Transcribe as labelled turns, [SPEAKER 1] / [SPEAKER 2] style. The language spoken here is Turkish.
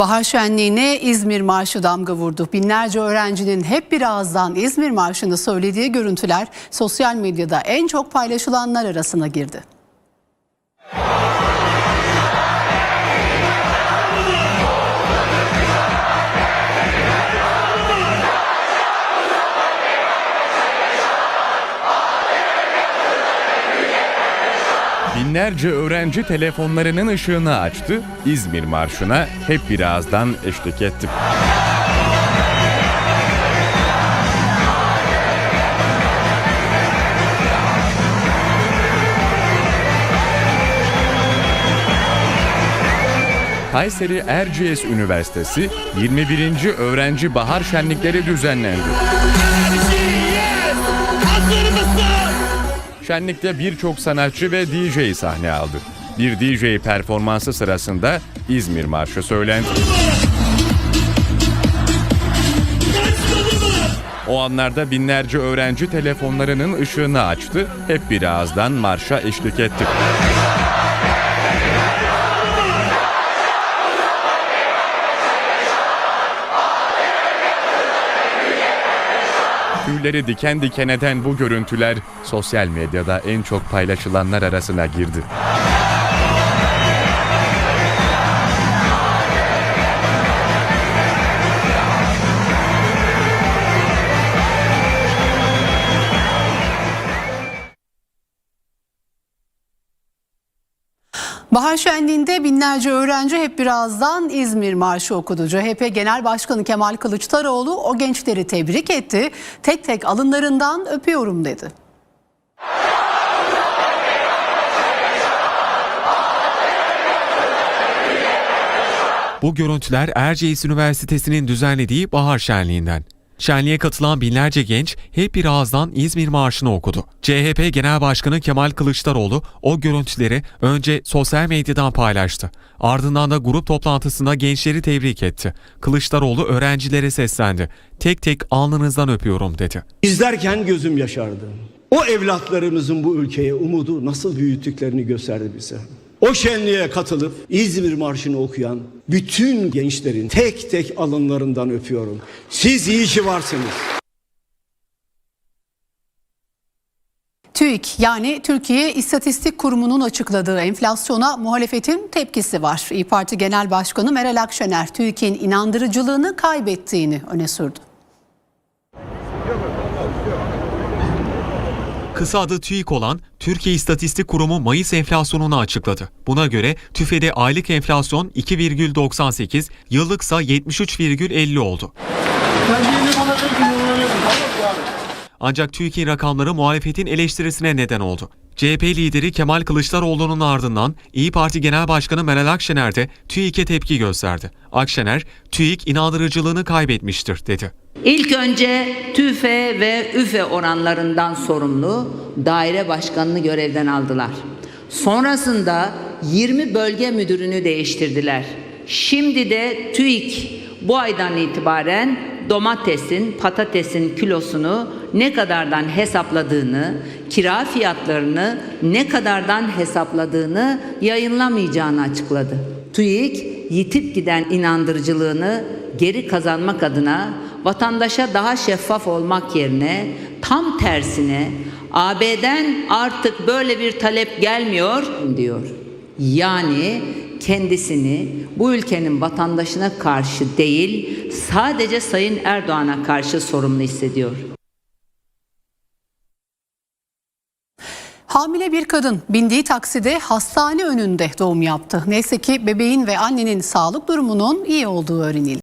[SPEAKER 1] Bahar şenliğine İzmir Marşı damga vurdu. Binlerce öğrencinin hep bir ağızdan İzmir Marşı'nı söylediği görüntüler sosyal medyada en çok paylaşılanlar arasına girdi.
[SPEAKER 2] Binlerce öğrenci telefonlarının ışığını açtı, İzmir Marşı'na hep bir ağızdan eşlik etti. Kayseri Erciyes Üniversitesi 21. Öğrenci Bahar Şenlikleri düzenlendi. Şenlikte birçok sanatçı ve DJ sahne aldı. Bir DJ performansı sırasında İzmir Marşı söylendi. O anlarda binlerce öğrenci telefonlarının ışığını açtı, hep bir ağızdan marşa eşlik etti. Tüyleri diken diken eden bu görüntüler sosyal medyada en çok paylaşılanlar arasına girdi.
[SPEAKER 1] Bahar şenliğinde binlerce öğrenci hep bir ağızdan İzmir Marşı okudu. CHP Genel Başkanı Kemal Kılıçdaroğlu o gençleri tebrik etti. Tek tek alınlarından öpüyorum dedi.
[SPEAKER 3] Bu görüntüler Erciyes Üniversitesi'nin düzenlediği bahar şenliğinden. Şenliğe katılan binlerce genç hep bir ağızdan İzmir Marşı'nı okudu. CHP Genel Başkanı Kemal Kılıçdaroğlu o görüntüleri önce sosyal medyadan paylaştı. Ardından da grup toplantısında gençleri tebrik etti. Kılıçdaroğlu öğrencilere seslendi. Tek tek alnınızdan öpüyorum dedi.
[SPEAKER 4] İzlerken gözüm yaşardı. O evlatlarımızın bu ülkeye umudu nasıl büyüttüklerini gösterdi bize. O şenliğe katılıp İzmir Marşı'nı okuyan bütün gençlerin tek tek alınlarından öpüyorum. Siz iyi ki varsınız.
[SPEAKER 1] TÜİK yani Türkiye İstatistik Kurumu'nun açıkladığı enflasyona muhalefetin tepkisi var. İyi Parti Genel Başkanı Meral Akşener TÜİK'in inandırıcılığını kaybettiğini öne sürdü.
[SPEAKER 3] Kısa adı TÜİK olan Türkiye İstatistik Kurumu Mayıs enflasyonunu açıkladı. Buna göre TÜFE'de aylık enflasyon 2,98, yıllıksa 73,50 oldu. Ancak TÜİK'in rakamları muhalefetin eleştirisine neden oldu. CHP lideri Kemal Kılıçdaroğlu'nun ardından İyi Parti Genel Başkanı Meral Akşener de TÜİK'e tepki gösterdi. Akşener, TÜİK inandırıcılığını kaybetmiştir dedi.
[SPEAKER 5] İlk önce TÜFE ve ÜFE oranlarından sorumlu daire başkanını görevden aldılar. Sonrasında 20 bölge müdürünü değiştirdiler. Şimdi de TÜİK bu aydan itibaren domatesin, patatesin kilosunu ne kadardan hesapladığını, kira fiyatlarını ne kadardan hesapladığını yayınlamayacağını açıkladı. TÜİK yitip giden inandırıcılığını geri kazanmak adına vatandaşa daha şeffaf olmak yerine tam tersine AB'den artık böyle bir talep gelmiyor diyor. Yani kendisini bu ülkenin vatandaşına karşı değil sadece Sayın Erdoğan'a karşı sorumlu hissediyor.
[SPEAKER 1] Hamile bir kadın bindiği takside hastane önünde doğum yaptı. Neyse ki bebeğin ve annenin sağlık durumunun iyi olduğu öğrenildi.